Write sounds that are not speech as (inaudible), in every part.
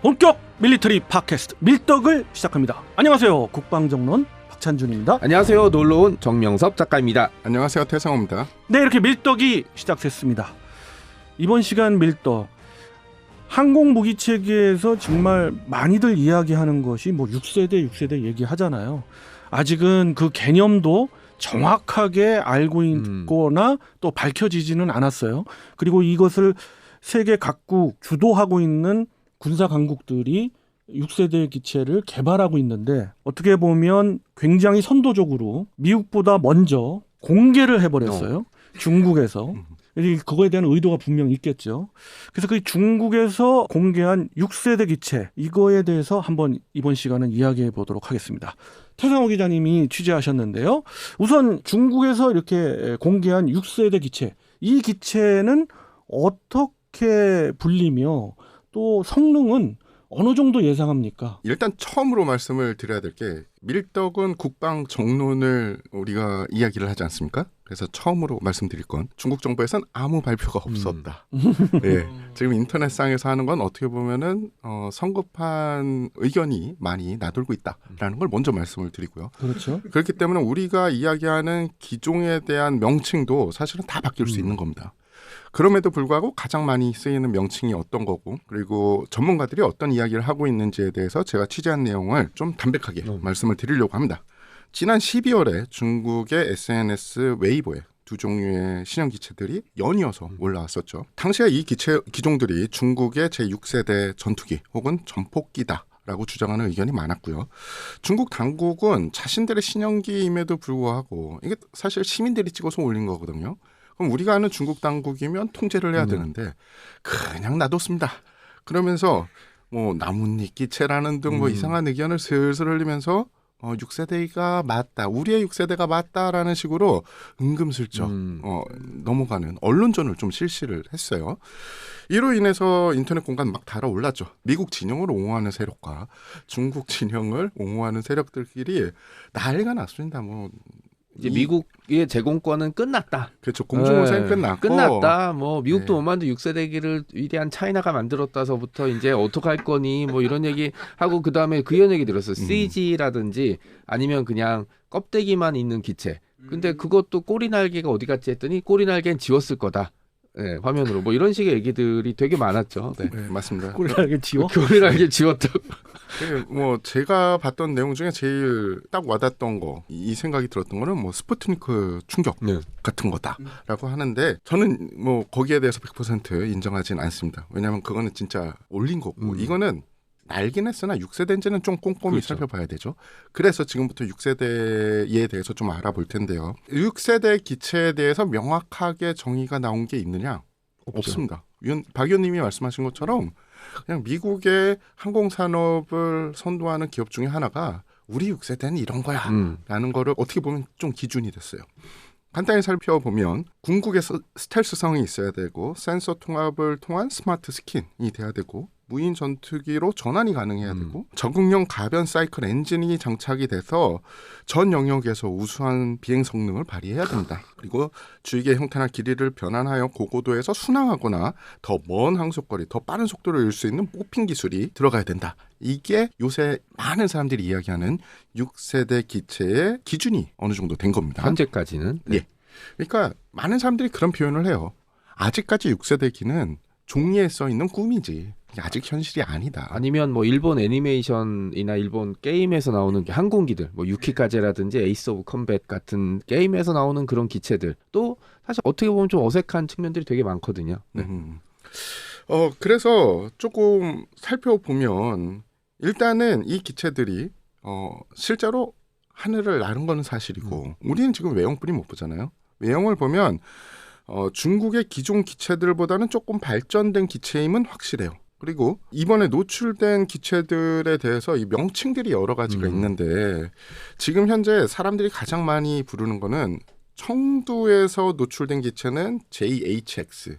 본격 밀리터리 팟캐스트 밀떡을 시작합니다. 안녕하세요. 국방정론 박찬준입니다. 안녕하세요. 놀러온 정명섭 작가입니다. 안녕하세요 태성호입니다. 네, 이렇게 밀떡이 시작됐습니다. 이번 시간 밀떡 항공 무기 체계에서 정말 많이들 이야기하는 것이 뭐 6세대 6세대 얘기하잖아요. 아직은 그 개념도 정확하게 알고 있거나 또 밝혀지지는 않았어요. 그리고 이것을 세계 각국 주도하고 있는 군사 강국들이 6세대 기체를 개발하고 있는데 어떻게 보면 굉장히 선도적으로 미국보다 먼저 공개를 해버렸어요. 중국에서. 이 그거에 대한 의도가 분명 있겠죠. 그래서 그 중국에서 공개한 6세대 기체 이거에 대해서 한번 이번 시간은 이야기해 보도록 하겠습니다. 태상호 기자님이 취재하셨는데요. 우선 중국에서 이렇게 공개한 6세대 기체 이 기체는 어떻게 불리며 또 성능은 어느 정도 예상합니까? 일단 처음으로 말씀을 드려야 될 게 밀떡은 국방 정론을 우리가 이야기를 하지 않습니까? 그래서 처음으로 말씀드릴 건 중국 정부에선 아무 발표가 없었다. (laughs) 예, 지금 인터넷상에서 하는 건 어떻게 보면은 어, 성급한 의견이 많이 나돌고 있다라는 걸 먼저 말씀을 드리고요. 그렇죠. 그렇기 때문에 우리가 이야기하는 기종에 대한 명칭도 사실은 다 바뀔 수 음. 있는 겁니다. 그럼에도 불구하고 가장 많이 쓰이는 명칭이 어떤 거고 그리고 전문가들이 어떤 이야기를 하고 있는지에 대해서 제가 취재한 내용을 좀 담백하게 음. 말씀을 드리려고 합니다. 지난 12월에 중국의 SNS 웨이보에 두 종류의 신형 기체들이 연이어서 올라왔었죠. 당시에 이 기체 기종들이 중국의 제6세대 전투기 혹은 전폭기다. 라고 주장하는 의견이 많았고요. 중국 당국은 자신들의 신형기임에도 불구하고 이게 사실 시민들이 찍어서 올린 거거든요. 그럼 우리가 아는 중국 당국이면 통제를 해야 음. 되는데 그냥 놔뒀습니다. 그러면서 뭐 나뭇잎 기체라는 등뭐 음. 이상한 의견을 슬슬 흘리면서 어 6세대가 맞다. 우리의 6세대가 맞다라는 식으로 은금슬쩍 음. 어, 넘어가는 언론전을 좀 실시를 했어요. 이로 인해서 인터넷 공간 막 달아올랐죠. 미국 진영을 옹호하는 세력과 중국 진영을 옹호하는 세력들끼리 난리가 났습니다. 뭐 이제 이- 미국의 제공권은 끝났다. 그렇죠. 공중호사는 네, 끝났고 끝났다. 뭐 미국도 네. 못 만든 6세대기를 위대한 차이나가 만들었다서부터 이제 어떡할 거니 뭐 이런 얘기 하고 그 다음에 그 이런 얘기 들었어 요. 음. CG라든지 아니면 그냥 껍데기만 있는 기체. 근데 그것도 꼬리 날개가 어디 갔지 했더니 꼬리 날개는 지웠을 거다. 네, 화면으로 뭐 이런 식의 얘기들이 되게 많았죠. 네. 네, 맞습니다. 꼬리날개 지워? (laughs) 꼬리 날개 지웠다고. 그뭐 제가 봤던 내용 중에 제일 딱 와닿던 거 이 생각이 들었던 거는 뭐 스푸트니크 충격 네. 같은 거다라고 하는데 저는 뭐 거기에 대해서 100% 인정하진 않습니다. 왜냐하면 그거는 진짜 올린 거고 음. 이거는 날긴 했으나 6세대인지는 좀 꼼꼼히 그렇죠. 살펴봐야 되죠. 그래서 지금부터 6세대에 대해서 좀 알아볼 텐데요. 6세대 기체에 대해서 명확하게 정의가 나온 게 있느냐? 없습니다. 위원, 박 의원님이 말씀하신 것처럼 그냥 미국의 항공 산업을 선도하는 기업 중에 하나가 우리 6세대는 이런 거야. 음. 라는 거를 어떻게 보면 좀 기준이 됐어요. 간단히 살펴보면 궁극의 스- 스텔스성이 있어야 되고 센서 통합을 통한 스마트 스킨이 돼야 되고 무인 전투기로 전환이 가능해야 음. 되고 적응형 가변 사이클 엔진이 장착이 돼서 전 영역에서 우수한 비행 성능을 발휘해야 된다. 그리고 주익의 형태나 길이를 변환하여 고고도에서 순항하거나 더 먼 항속거리, 더 빠른 속도를 낼 수 있는 뽑힌 기술이 들어가야 된다. 이게 요새 많은 사람들이 이야기하는 6세대 기체의 기준이 어느 정도 된 겁니다. 현재까지는 예. 그러니까 많은 사람들이 그런 표현을 해요. 아직까지 6세대 기는 종이에 써 있는 꿈이지. 아직 현실이 아니다. 아니면 뭐 일본 애니메이션이나 일본 게임에서 나오는 게 항공기들, 뭐 유키카제라든지 에이스 오브 컴뱃 같은 게임에서 나오는 그런 기체들 또 사실 어떻게 보면 좀 어색한 측면들이 되게 많거든요. 네. 음. 어 그래서 조금 살펴보면 일단은 이 기체들이 어 실제로 하늘을 나른 거는 사실이고 우리는 지금 외형뿐이 못 보잖아요. 외형을 보면 어 중국의 기존 기체들보다는 조금 발전된 기체임은 확실해요. 그리고 이번에 노출된 기체들에 대해서 이 명칭들이 여러 가지가 음. 있는데 지금 현재 사람들이 가장 많이 부르는 거는 청두에서 노출된 기체는 JHX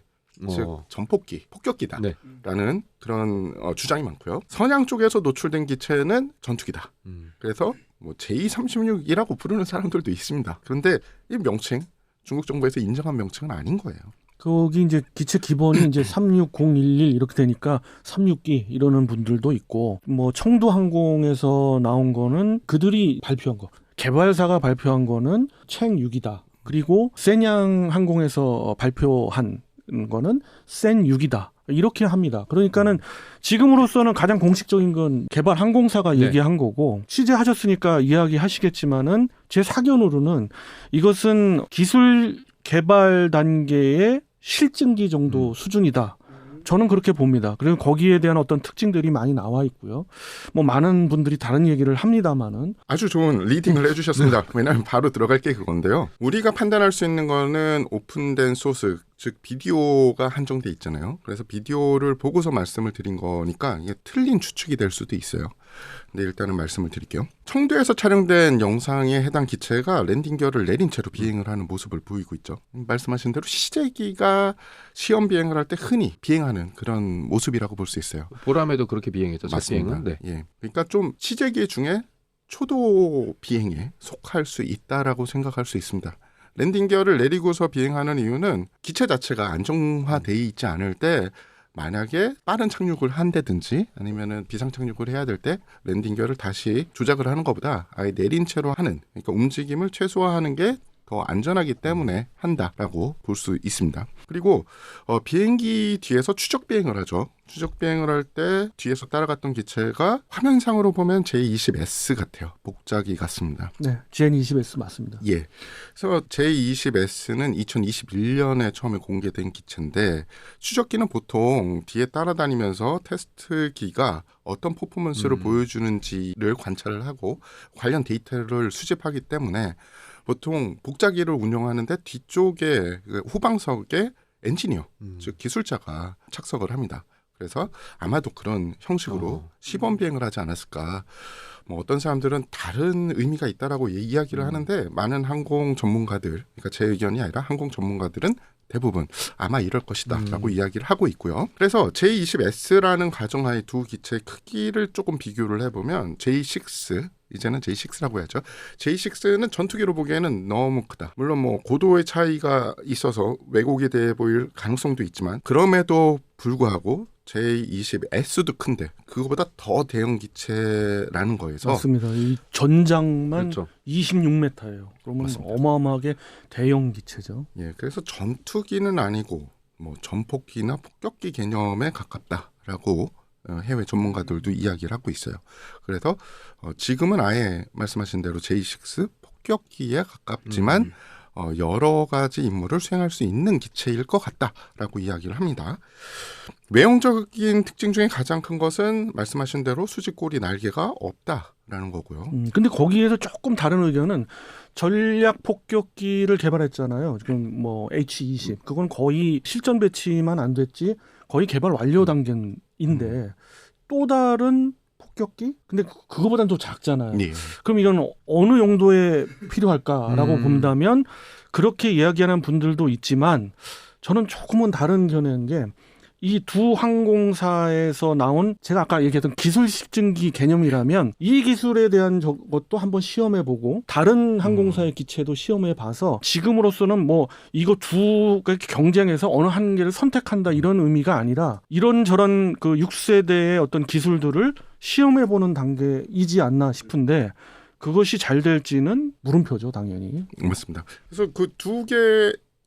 즉 어, 전폭기, 폭격기다라는 네. 그런 어, 주장이 많고요. 선양 쪽에서 노출된 기체는 전투기다. 음. 그래서 뭐 J36이라고 부르는 사람들도 있습니다. 그런데 이 명칭 중국 정부에서 인정한 명칭은 아닌 거예요. 거기 이제 기체 기본이 이제 (clears throat) 36011 이렇게 되니까 362 이러는 분들도 있고 뭐 청두 항공에서 나온 거는 그들이 발표한 거 개발사가 발표한 거는 챙 6이다. 그리고 센양 항공에서 발표한 거는 센 6이다. 이렇게 합니다. 그러니까는 지금으로서는 가장 공식적인 건 개발 항공사가 네. 얘기한 거고 취재하셨으니까 이야기하시겠지만은 제 사견으로는 이것은 기술 개발 단계의 실증기 정도 음. 수준이다. 저는 그렇게 봅니다. 그리고 거기에 대한 어떤 특징들이 많이 나와 있고요. 뭐 많은 분들이 다른 얘기를 합니다만은 아주 좋은 리딩을 해주셨습니다. 왜냐하면 바로 들어갈 게 그건데요. 우리가 판단할 수 있는 거는 오픈된 소스, 즉 비디오가 한정돼 있잖아요. 그래서 비디오를 보고서 말씀을 드린 거니까 이게 틀린 추측이 될 수도 있어요. 근데 일단은 말씀을 드릴게요. 청도에서 촬영된 영상에 해당 기체가 랜딩 기어를 내린 채로 비행을 하는 모습을 보이고 있죠. 말씀하신 대로 시제기가 시험 비행을 할 때 흔히 비행하는 그런 모습이라고 볼 수 있어요. 보람에도 그렇게 비행했죠. 첫 맞습니다. 네. 예. 그러니까 좀 시제기 중에 초도 비행에 속할 수 있다라고 생각할 수 있습니다. 랜딩 기어를 내리고서 비행하는 이유는 기체 자체가 안정화돼 있지 않을 때 만약에 빠른 착륙을 한다든지 아니면은 비상 착륙을 해야 될 때 랜딩 기어를 다시 조작을 하는 것보다 아예 내린 채로 하는 그러니까 움직임을 최소화하는 게 더 안전하기 때문에 한다라고 볼 수 있습니다. 그리고 어, 비행기 뒤에서 추적 비행을 하죠. 추적 비행을 할 때 뒤에서 따라갔던 기체가 화면상으로 보면 J20S 같아요. 복자기 같습니다. 네, GN20S 맞습니다. 예. 그래서 J20S는 2021년에 처음에 공개된 기체인데 추적기는 보통 뒤에 따라다니면서 테스트기가 어떤 퍼포먼스를 음. 보여주는지를 관찰을 하고 관련 데이터를 수집하기 때문에 보통 복자기를 운영하는데 뒤쪽에 그 후방석에 엔지니어 음. 즉 기술자가 착석을 합니다. 그래서 아마도 그런 형식으로 어. 시범 비행을 하지 않았을까. 뭐 어떤 사람들은 다른 의미가 있다라고 이- 이야기를 음. 하는데 많은 항공 전문가들, 그러니까 제 의견이 아니라 항공 전문가들은 대부분 아마 이럴 것이다라고 음. 이야기를 하고 있고요. 그래서 J20S라는 가정하에 두 기체의 크기를 조금 비교를 해보면 J6 이제는 J6라고 해야죠. J6는 전투기로 보기에는 너무 크다. 물론 뭐 고도의 차이가 있어서 왜곡이 돼 보일 가능성도 있지만 그럼에도 불구하고 J20S도 큰데 그거보다 더 대형 기체라는 거에서 맞습니다. 이 전장만 그렇죠. 26m예요. 그러면 맞습니다. 어마어마하게 대형 기체죠. 예, 그래서 전투기는 아니고 뭐 전폭기나 폭격기 개념에 가깝다라고 어, 해외 전문가들도 이야기를 하고 있어요. 그래서 어, 지금은 아예 말씀하신 대로 J6 폭격기에 가깝지만 음. 어, 여러 가지 임무를 수행할 수 있는 기체일 것 같다라고 이야기를 합니다. 외형적인 특징 중에 가장 큰 것은 말씀하신 대로 수직꼬리 날개가 없다라는 거고요. 음, 근데 거기에서 조금 다른 의견은 전략 폭격기를 개발했잖아요. 지금 뭐 H20 그건 거의 실전 배치만 안 됐지 거의 개발 완료 단계인데 또 다른 폭격기? 근데 그- 그거보단 더 작잖아요. 예. 그럼 이건 어느 용도에 필요할까라고 음. 본다면 그렇게 이야기하는 분들도 있지만 저는 조금은 다른 견해인 게 이 두 항공사에서 나온 제가 아까 얘기했던 기술 식증기 개념이라면 이 기술에 대한 것도 한번 시험해 보고 다른 항공사의 기체도 시험해 봐서 지금으로서는 뭐 이거 이렇게 경쟁해서 어느 한 개를 선택한다 이런 의미가 아니라 이런저런 그 6세대의 어떤 기술들을 시험해 보는 단계이지 않나 싶은데 그것이 잘 될지는 물음표죠, 당연히. 맞습니다. 그래서 그 두 개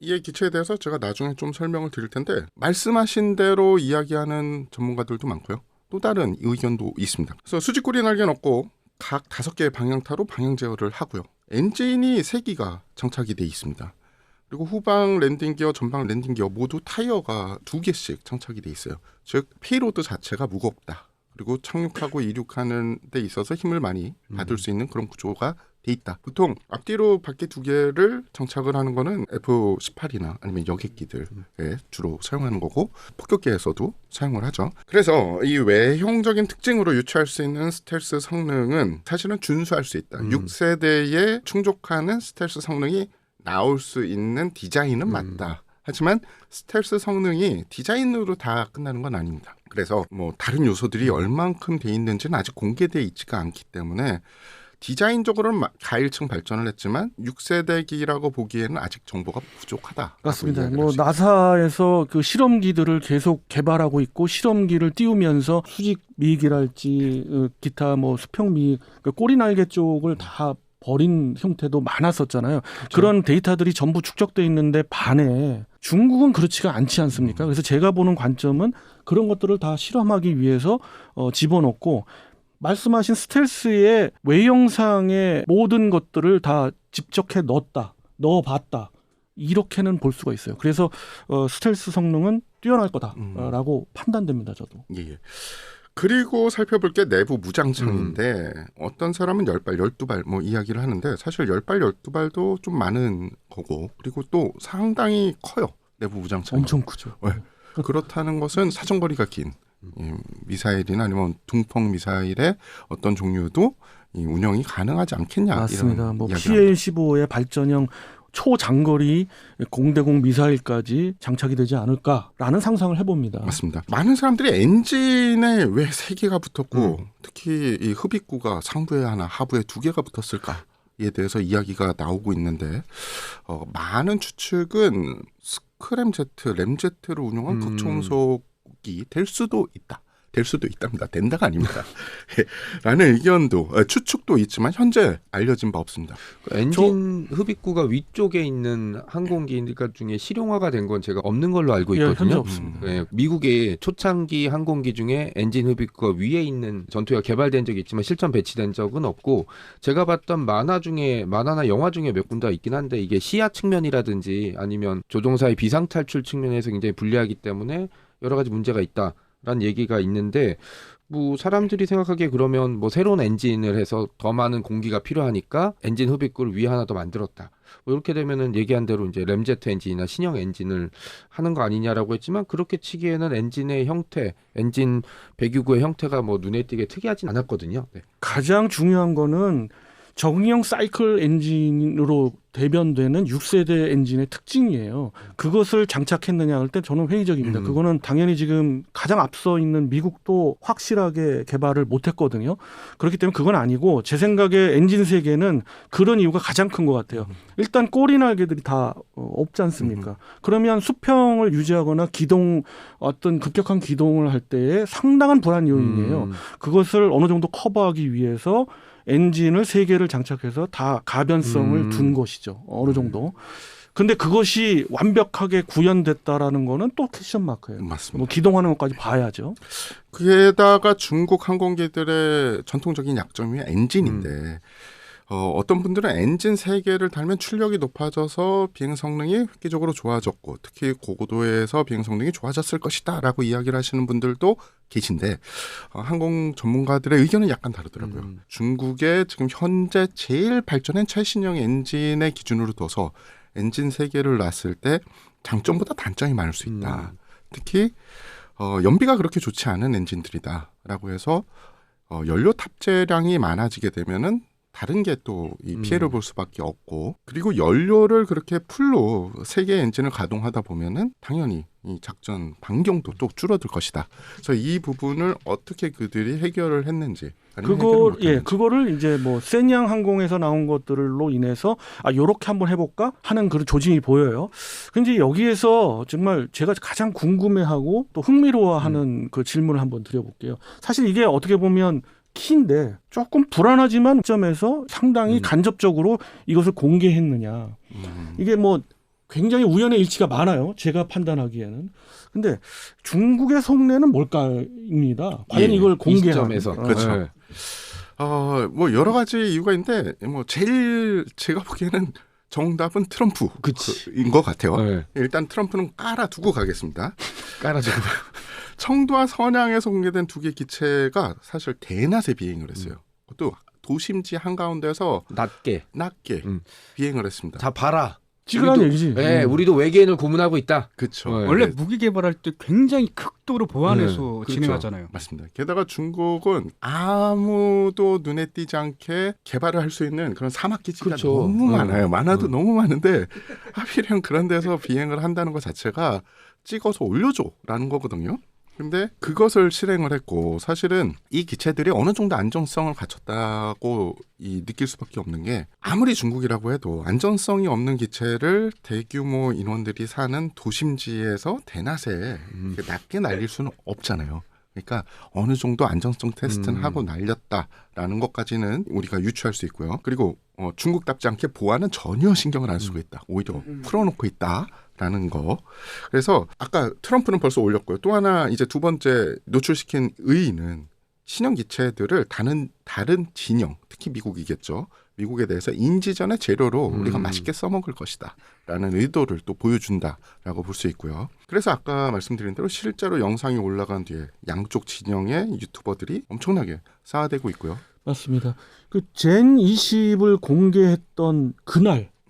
의 기체에 대해서 제가 나중에 좀 설명을 드릴 텐데 말씀하신 대로 이야기하는 전문가들도 많고요. 또 다른 의견도 있습니다. 그래서 수직구리 날개는 없고 각 다섯 개의 방향타로 방향 제어를 하고요. 엔진이 세 기가 장착이 돼 있습니다. 그리고 후방 랜딩 기어, 전방 랜딩 기어 모두 타이어가 두 개씩 장착이 돼 있어요. 즉 페이로드 자체가 무겁다. 그리고 착륙하고 이륙하는 데 있어서 힘을 많이 받을 수 있는 그런 구조가 돼 있다. 보통 앞뒤로 바퀴 두 개를 장착을 하는 거는 F18이나 아니면 여객기들에 주로 사용하는 거고 폭격기에서도 사용을 하죠. 그래서 이 외형적인 특징으로 유추할 수 있는 스텔스 성능은 사실은 준수할 수 있다. 음. 6세대에 충족하는 스텔스 성능이 나올 수 있는 디자인은 음. 맞다. 하지만 스텔스 성능이 디자인으로 다 끝나는 건 아닙니다. 그래서 뭐 다른 요소들이 얼만큼 돼 있는지는 아직 공개돼 있지가 않기 때문에 디자인적으로는 마- 가일층 발전을 했지만 6세대기라고 보기에는 아직 정보가 부족하다. 맞습니다. 뭐 나사에서 그 실험기들을 계속 개발하고 있고 실험기를 띄우면서 수직 미익이랄지 어, 기타 뭐 수평 미익, 그 꼬리 날개 쪽을 다 버린 형태도 많았었잖아요. 그런 데이터들이 전부 축적돼 있는데 반해 중국은 그렇지가 않지 않습니까? 그래서 제가 보는 관점은 그런 것들을 다 실험하기 위해서 어, 집어넣고 말씀하신 스텔스의 외형상의 모든 것들을 다 집적해 넣었다, 넣어봤다. 이렇게는 볼 수가 있어요. 그래서 어, 스텔스 성능은 뛰어날 음. 거다라고 판단됩니다. 저도. 예, 예. 그리고 살펴볼 게 내부 무장창인데 어떤 사람은 10발, 12발 뭐 이야기를 하는데 사실 10발, 12발도 좀 많은 거고 그리고 또 상당히 커요. 내부 무장창. 엄청 크죠. 네. 그렇다는 것은 사정거리가 긴이 미사일이나 아니면 둥펑 미사일의 어떤 종류도 이 운영이 가능하지 않겠냐 맞습니다. 뭐 이야기를 합니다. PL-15의 발전형 초장거리 공대공 미사일까지 장착이 되지 않을까라는 상상을 해봅니다. 맞습니다. 많은 사람들이 엔진에 왜 세 개가 붙었고 음. 특히 이 흡입구가 상부에 하나, 하부에 두 개가 붙었을까 에 대해서 이야기가 나오고 있는데 어, 많은 추측은 스크램 제트, 램 제트를 운영한 음. 극초음속 이 될 수도 있다. 될 수도 있답니다. 된다가 아닙니다. (laughs) 예, 라는 의견도 어, 추측도 있지만 현재 알려진 바 없습니다. 그 엔진 흡입구가 위쪽에 있는 항공기가 중에 실용화가 된 건 제가 없는 걸로 알고 예, 있거든요. 없습니다. 예, 미국의 초창기 항공기 중에 엔진 흡입구가 위에 있는 전투기가 개발된 적이 있지만 실전 배치된 적은 없고 제가 봤던 만화 중에 만화나 영화 중에 몇 군데 있긴 한데 이게 시야 측면이라든지 아니면 조종사의 비상 탈출 측면에서 굉장히 불리하기 때문에 여러 가지 문제가 있다 라는 얘기가 있는데 뭐 사람들이 생각하기에 그러면 뭐 새로운 엔진을 해서 더 많은 공기가 필요하니까 엔진 흡입구를 위에 하나 더 만들었다. 뭐 이렇게 되면은 얘기한 대로 이제 램제트 엔진이나 신형 엔진을 하는 거 아니냐라고 했지만 그렇게 치기에는 엔진의 형태, 엔진 배기구의 형태가 뭐 눈에 띄게 특이하진 않았거든요. 네. 가장 중요한 거는 정형 사이클 엔진으로 대변되는 6세대 엔진의 특징이에요. 그것을 장착했느냐 할 때 저는 회의적입니다. 음. 그거는 당연히 지금 가장 앞서 있는 미국도 확실하게 개발을 못했거든요. 그렇기 때문에 그건 아니고 제 생각에 엔진 세계는 그런 이유가 가장 큰 것 같아요. 일단 꼬리 날개들이 다 어, 없지 않습니까? 그러면 수평을 유지하거나 기동 어떤 급격한 기동을 할 때에 상당한 불안 요인이에요. 음, 그것을 어느 정도 커버하기 위해서 엔진을 세 개를 장착해서 다 가변성을 음. 둔 것이죠. 어느 정도. 근데 그것이 완벽하게 구현됐다라는 거는 또 퀘션 마크예요. 맞습니다. 뭐 기동하는 것까지 봐야죠. 게다가 중국 항공기들의 전통적인 약점이 엔진인데 음. 어, 어떤 분들은 엔진 세개를 달면 출력이 높아져서 비행 성능이 획기적으로 좋아졌고 특히 고고도에서 비행 성능이 좋아졌을 것이다 라고 이야기를 하시는 분들도 계신데 어, 항공 전문가들의 의견은 약간 다르더라고요. 음. 중국의 지금 현재 제일 발전한 최신형 엔진의 기준으로 둬서 엔진 세개를 놨을 때 장점보다 단점이 많을 수 있다. 음. 특히 어, 연비가 그렇게 좋지 않은 엔진들이다라고 해서 어, 연료 탑재량이 많아지게 되면은 다른 게 또이 음. 피해를 볼 수밖에 없고 그리고 연료를 그렇게 풀로 세 개의 엔진을 가동하다 보면은 당연히 이 작전 반경도 또 줄어들 것이다. 그래서 이 부분을 어떻게 그들이 해결을 했는지 그거. 예, 그거를 이제 뭐 센양 항공에서 나온 것들로 인해서 아 요렇게 한번 해 볼까 하는 그런 조짐이 보여요. 근데 여기에서 정말 제가 가장 궁금해하고 또 흥미로워하는 음. 그 질문을 한번 드려 볼게요. 사실 이게 어떻게 보면 키인데 조금 불안하지만 점에서 상당히 음. 간접적으로 이것을 공개했느냐. 음, 이게 뭐 굉장히 우연의 일치가 많아요. 제가 판단하기에는. 근데 중국의 속내는 뭘까입니다. 과연 예, 이걸 시점에서 어, 그렇죠. 네. 어, 뭐 여러 가지 이유가 있는데 뭐 제일 제가 보기에는 정답은 트럼프인 그치. 것 같아요. 네. 일단 트럼프는 깔아두고 가겠습니다. (laughs) 깔아주고 (laughs) 청도와 선양에서 공개된 두 개 기체가 사실 대낮에 비행을 했어요. 그것도 도심지 한가운데서 낮게. 낮게 음. 비행을 했습니다. 자 봐라. 찌그란 우리도- 얘기지. 네, 음. 우리도 외계인을 고문하고 있다. 그렇죠. 네. 원래 무기 개발할 때 굉장히 극도로 보완해서 네, 그렇죠. 진행하잖아요. 맞습니다. 게다가 중국은 아무도 눈에 띄지 않게 개발을 할 수 있는 그런 사막 기지가 그렇죠. 너무 네. 많아요. 많아도 네. 너무 많은데 (laughs) 하필이면 그런 데서 비행을 한다는 것 자체가 찍어서 올려줘라는 거거든요. 근데 그것을 실행을 했고 사실은 이 기체들이 어느 정도 안정성을 갖췄다고 이 느낄 수밖에 없는 게 아무리 중국이라고 해도 안전성이 없는 기체를 대규모 인원들이 사는 도심지에서 대낮에 음. 낮게 날릴 수는 없잖아요. 그러니까 어느 정도 안정성 테스트는 음. 하고 날렸다라는 것까지는 우리가 유추할 수 있고요. 그리고 어, 중국답지 않게 보안은 전혀 신경을 안 쓰고 있다. 오히려 풀어놓고 있다 라는 거. 그래서 아까 트럼프는 벌써 올렸고요. 또 하나 이제 두 번째 노출시킨 의의는 신형 기체들을 다른 다른 진영, 특히 미국이겠죠. 미국에 대해서 인지전의 재료로 음. 우리가 맛있게 써먹을 것이다라는 의도를 또 보여준다라고 볼 수 있고요. 그래서 아까 말씀드린 대로 실제로 영상이 올라간 뒤에 양쪽 진영의 유튜버들이 엄청나게 쌓아대고 있고요. 맞습니다. 그 젠 20을 공개했던 그날 음,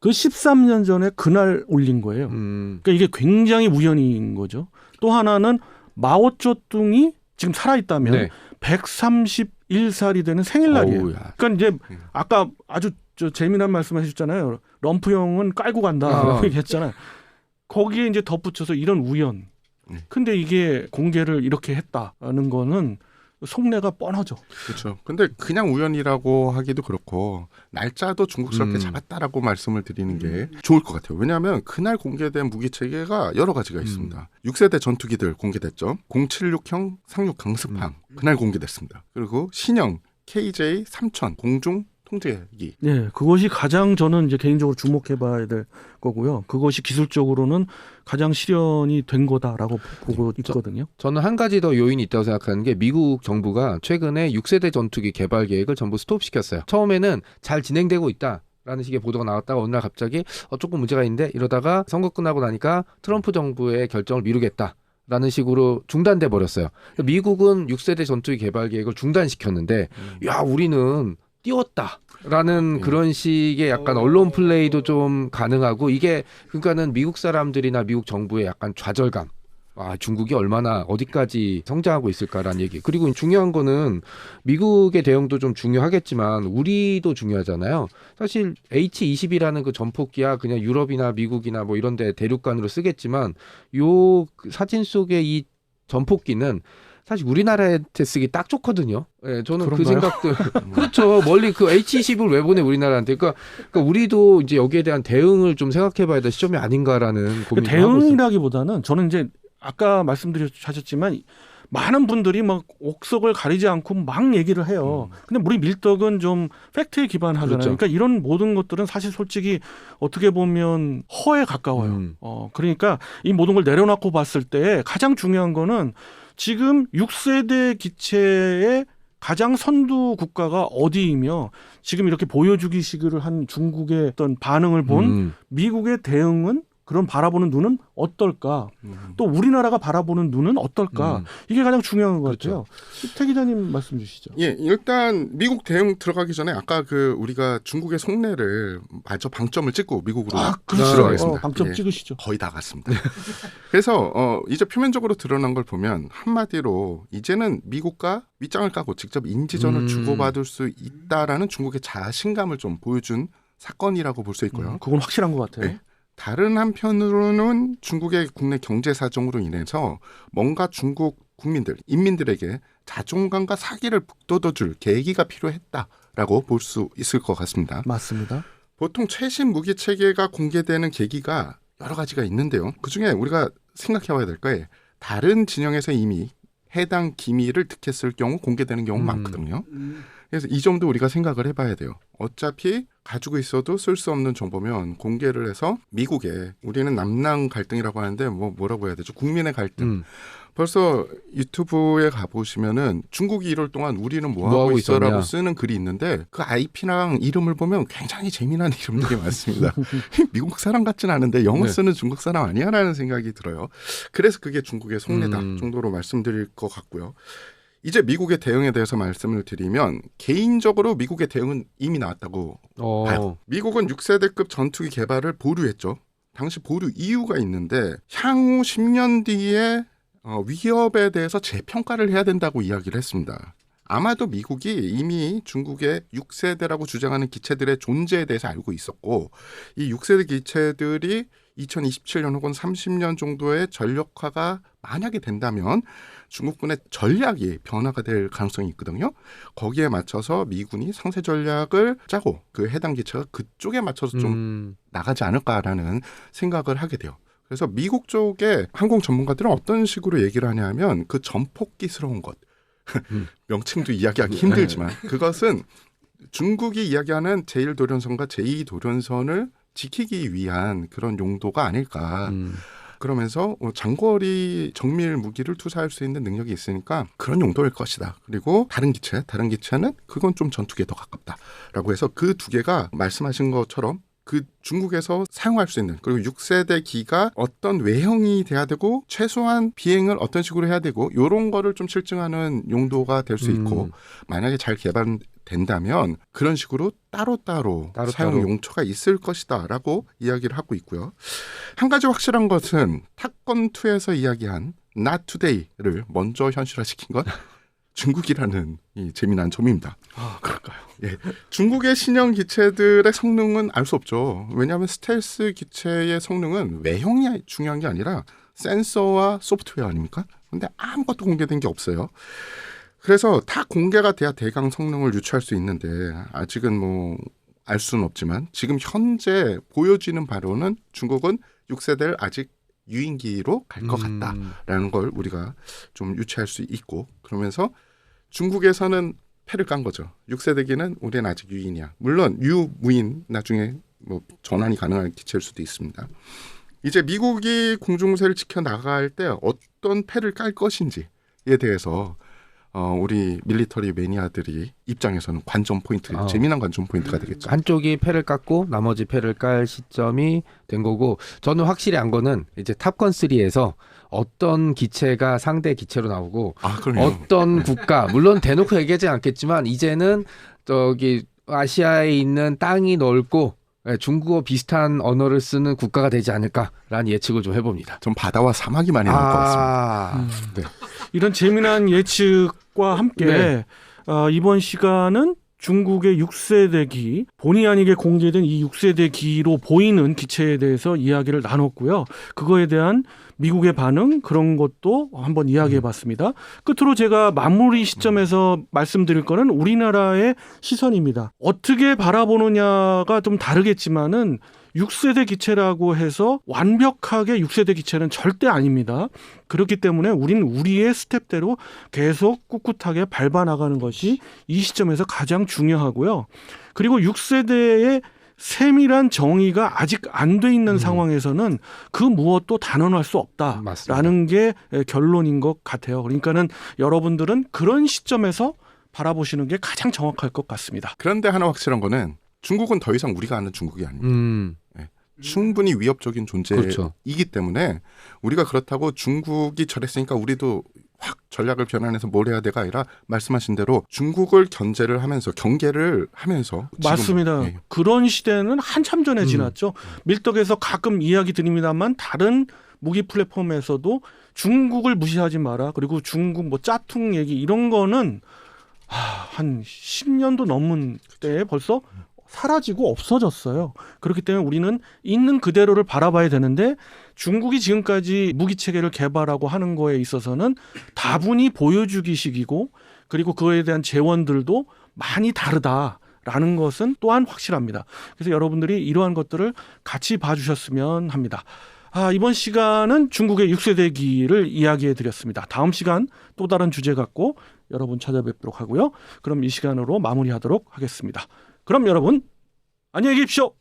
그 13년 전에 그날 올린 거예요. 음. 그러니까 이게 굉장히 우연인 거죠. 또 하나는 마오쩌둥이 지금 살아있다면 네. 131살이 되는 생일날이에요. 어우야. 그러니까 이제 음. 아까 아주 저 재미난 말씀 하셨잖아요. 럼프 형은 깔고 간다라고 어. 얘기했잖아요. (laughs) 거기에 이제 덧붙여서 이런 우연. 음. 근데 이게 공개를 이렇게 했다는 거는 속내가 뻔하죠. 그렇죠. 근데 그냥 우연이라고 하기도 그렇고 날짜도 중국스럽게 음. 잡았다라고 말씀을 드리는 게 좋을 것 같아요. 왜냐하면 그날 공개된 무기 체계가 여러 가지가 음. 있습니다. 6세대 전투기들 공개됐죠. 076형 상륙 강습함 그날 공개됐습니다. 그리고 신형 KJ 3000 공중 통제기 네, 그것이 가장 저는 이제 개인적으로 주목해봐야 될 거고요. 그것이 기술적으로는 가장 실현이 된 거다라고 보고 있거든요. 저는 한 가지 더 요인이 있다고 생각하는 게 미국 정부가 최근에 6세대 전투기 개발 계획을 전부 스톱시켰어요. 처음에는 잘 진행되고 있다. 라는 식의 보도가 나왔다가 어느 날 갑자기 어, 조금 문제가 있는데 이러다가 선거 끝나고 나니까 트럼프 정부의 결정을 미루겠다. 라는 식으로 중단돼 버렸어요. 미국은 6세대 전투기 개발 계획을 중단시켰는데 야 우리는 띄웠다. 라는 음. 그런 식의 약간 언론 플레이도 좀 가능하고 이게 그러니까는 미국 사람들이나 미국 정부의 약간 좌절감. 아, 중국이 얼마나 어디까지 성장하고 있을까라는 얘기. 그리고 중요한 거는 미국의 대응도 좀 중요하겠지만 우리도 중요하잖아요. 사실 H-20이라는 그 전폭기야 그냥 유럽이나 미국이나 뭐 이런 데 대륙간으로 쓰겠지만 요그 사진 속의 이 전폭기는 사실 우리나라한테 쓰기 딱 좋거든요. 예, 저는 그 그런가요? 생각도 (laughs) (laughs) 그렇죠. 멀리 그 H-20을 왜 보내 우리나라한테? 그러니까, 그러니까 우리도 이제 여기에 대한 대응을 좀 생각해봐야 될 시점이 아닌가라는 고민을 하고 있습니다. 대응이라기보다는 저는 이제 아까 말씀드렸지만 많은 분들이 막 옥석을 가리지 않고 막 얘기를 해요. 근데 우리 밀떡은 좀 팩트에 기반하잖아요. 음. 그렇죠. 그러니까 이런 모든 것들은 사실 솔직히 어떻게 보면 허에 가까워요. 음. 어, 그러니까 이 모든 걸 내려놓고 봤을 때 가장 중요한 거는 지금 6세대 기체의 가장 선두 국가가 어디이며 지금 이렇게 보여주기식을 한 중국의 어떤 반응을 본 음. 미국의 대응은 그런 바라보는 눈은 어떨까? 음. 또 우리나라가 바라보는 눈은 어떨까? 음. 이게 가장 중요한 것 그렇죠. 같아요. 태 기자님 말씀 주시죠. 예, 일단 미국 대응 들어가기 전에 아까 그 우리가 중국의 속내를 마저 방점을 찍고 미국으로 들어가겠습니다. 어, 방점 예. 찍으시죠. 거의 다 갔습니다. (laughs) 그래서 어, 이제 표면적으로 드러난 걸 보면 한마디로 이제는 미국과 밑장을 까고 직접 인지전을 음. 주고받을 수 있다라는 중국의 자신감을 좀 보여준 사건이라고 볼 수 있고요. 음, 그건 확실한 것 같아요. 네. 다른 한편으로는 중국의 국내 경제 사정으로 인해서 뭔가 중국 국민들, 인민들에게 자존감과 사기를 북돋워줄 계기가 필요했다라고 볼 수 있을 것 같습니다. 맞습니다. 보통 최신 무기 체계가 공개되는 계기가 여러 가지가 있는데요. 그 중에 우리가 생각해봐야 될 거예요. 다른 진영에서 이미 해당 기밀을 득했을 경우 공개되는 경우 음. 많거든요. 그래서 이 점도 우리가 생각을 해봐야 돼요. 어차피 가지고 있어도 쓸 수 없는 정보면 공개를 해서 미국에 우리는 남남 갈등이라고 하는데 뭐 뭐라고 해야 되죠? 국민의 갈등. 음. 벌써 유튜브에 가보시면은 중국이 이럴 동안 우리는 뭐, 뭐 하고 있어라고 있었냐. 쓰는 글이 있는데 그 IP랑 이름을 보면 굉장히 재미난 (laughs) 이름들이 많습니다. (laughs) 미국 사람 같진 않은데 영어 네. 쓰는 중국 사람 아니야라는 생각이 들어요. 그래서 그게 중국의 속내다 음. 정도로 말씀드릴 것 같고요. 이제 미국의 대응에 대해서 말씀을 드리면 개인적으로 미국의 대응은 이미 나왔다고 어. 봐요. 미국은 6세대급 전투기 개발을 보류했죠. 당시 보류 이유가 있는데 향후 10년 뒤에 어, 위협에 대해서 재평가를 해야 된다고 이야기를 했습니다. 아마도 미국이 이미 중국의 6세대라고 주장하는 기체들의 존재에 대해서 알고 있었고 이 6세대 기체들이 2027년 혹은 30년 정도의 전력화가 만약에 된다면 중국군의 전략이 변화가 될 가능성이 있거든요. 거기에 맞춰서 미군이 상세 전략을 짜고 그 해당 기체가 그쪽에 맞춰서 좀 음, 나가지 않을까라는 생각을 하게 돼요. 그래서 미국 쪽의 항공 전문가들은 어떤 식으로 얘기를 하냐면 그 전폭기스러운 것 (laughs) 음. 명칭도 이야기하기 힘들지만 그것은 중국이 이야기하는 제1도련선과 제2도련선을 지키기 위한 그런 용도가 아닐까. 음. 그러면서 어, 장거리 정밀 무기를 투사할 수 있는 능력이 있으니까 그런 용도일 것이다. 그리고 다른 기체, 다른 기체는 그건 좀 전투기에 더 가깝다라고 해서 그 두 개가 말씀하신 것처럼 그 중국에서 사용할 수 있는 그리고 6세대 기가 어떤 외형이 돼야 되고 최소한 비행을 어떤 식으로 해야 되고 요런 거를 좀 실증하는 용도가 될수 있고 음. 만약에 잘 개발 된다면 그런 식으로 따로따로, 따로따로. 사용 용처가 있을 것이다라고 이야기를 하고 있고요. 한 가지 확실한 것은 탑건 2에서 이야기한 Not Today를 먼저 현실화시킨 건 (laughs) 중국이라는 이 재미난 점입니다. 아, 그럴까요? 중국의 신형 기체들의 성능은 알 수 없죠. 왜냐하면 스텔스 기체의 성능은 외형이 중요한 게 아니라 센서와 소프트웨어 아닙니까? 근데 아무것도 공개된 게 없어요. 그래서 다 공개가 돼야 대강 성능을 유추할 수 있는데 아직은 뭐 알 수는 없지만 지금 현재 보여지는 바로는 중국은 6세대를 아직 유인기로 갈것 음. 같다라는 걸 우리가 좀 유추할 수 있고 그러면서 중국에서는 패를 깐 거죠. 6세대기는 우리는 아직 유인이야. 물론 유무인 나중에 뭐 전환이 가능한 기체일 수도 있습니다. 이제 미국이 공중무세를 지켜 나갈 때 어떤 패를 깔 것인지에 대해서 어, 우리 밀리터리 매니아들이 입장에서는 관전 포인트, 아. 재미난 관전 포인트가 되겠죠. 한쪽이 패를 깎고 나머지 패를 깔 시점이 된 거고 저는 확실히 안 거는 이제 탑건 3에서 어떤 기체가 상대 기체로 나오고 아. 어떤 국가 물론 대놓고 얘기하지 않겠지만 이제는 저기 아시아에 있는 땅이 넓고 예, 중국어 비슷한 언어를 쓰는 국가가 되지 않을까라는 예측을 좀 해봅니다. 전 바다와 사막이 많이 나올 것 같습니다. 아, 네. 이런 재미난 예측 과 함께 네. 어, 이번 시간은 중국의 6세대기 본의 아니게 공개된 이 6세대기로 보이는 기체에 대해서 이야기를 나눴고요. 그거에 대한 미국의 반응 그런 것도 한번 이야기해 봤습니다. 끝으로 제가 마무리 시점에서 말씀드릴 거는 우리나라의 시선입니다. 어떻게 바라보느냐가 좀 다르겠지만은 6세대 기체라고 해서 완벽하게 6세대 기체는 절대 아닙니다. 그렇기 때문에 우리는 우리의 스텝대로 계속 꿋꿋하게 밟아 나가는 것이 이 시점에서 가장 중요하고요. 그리고 6세대의 세밀한 정의가 아직 안 돼 있는 음. 상황에서는 그 무엇도 단언할 수 맞습니다. 없다라는 게 결론인 것 같아요. 그러니까는 여러분들은 그런 시점에서 바라보시는 게 가장 정확할 것 같습니다. 그런데 하나 확실한 거는 중국은 더 이상 우리가 아는 중국이 아닙니다. 음, 충분히 위협적인 존재이기 그렇죠. 때문에 우리가 그렇다고 중국이 저랬으니까 우리도 확 전략을 변환해서 뭘 해야 돼가 아니라 말씀하신 대로 중국을 견제를 하면서 경계를 하면서 맞습니다. 예, 그런 시대는 한참 전에 음. 지났죠. 밀떡에서 가끔 이야기 드립니다만 다른 무기 플랫폼에서도 중국을 무시하지 마라. 그리고 중국 뭐 짜퉁 얘기 이런 거는 하, 한 10년도 넘은 때에 벌써 사라지고 없어졌어요. 그렇기 때문에 우리는 있는 그대로를 바라봐야 되는데 중국이 지금까지 무기 체계를 개발하고 하는 거에 있어서는 다분히 보여주기식이고 그리고 그거에 대한 재원들도 많이 다르다 라는 것은 또한 확실합니다. 그래서 여러분들이 이러한 것들을 같이 봐주셨으면 합니다. 아, 이번 시간은 중국의 6세대기를 이야기해 드렸습니다. 다음 시간 또 다른 주제 갖고 여러분 찾아뵙도록 하고요. 그럼 이 시간으로 마무리하도록 하겠습니다. 그럼 여러분 안녕히 계십시오.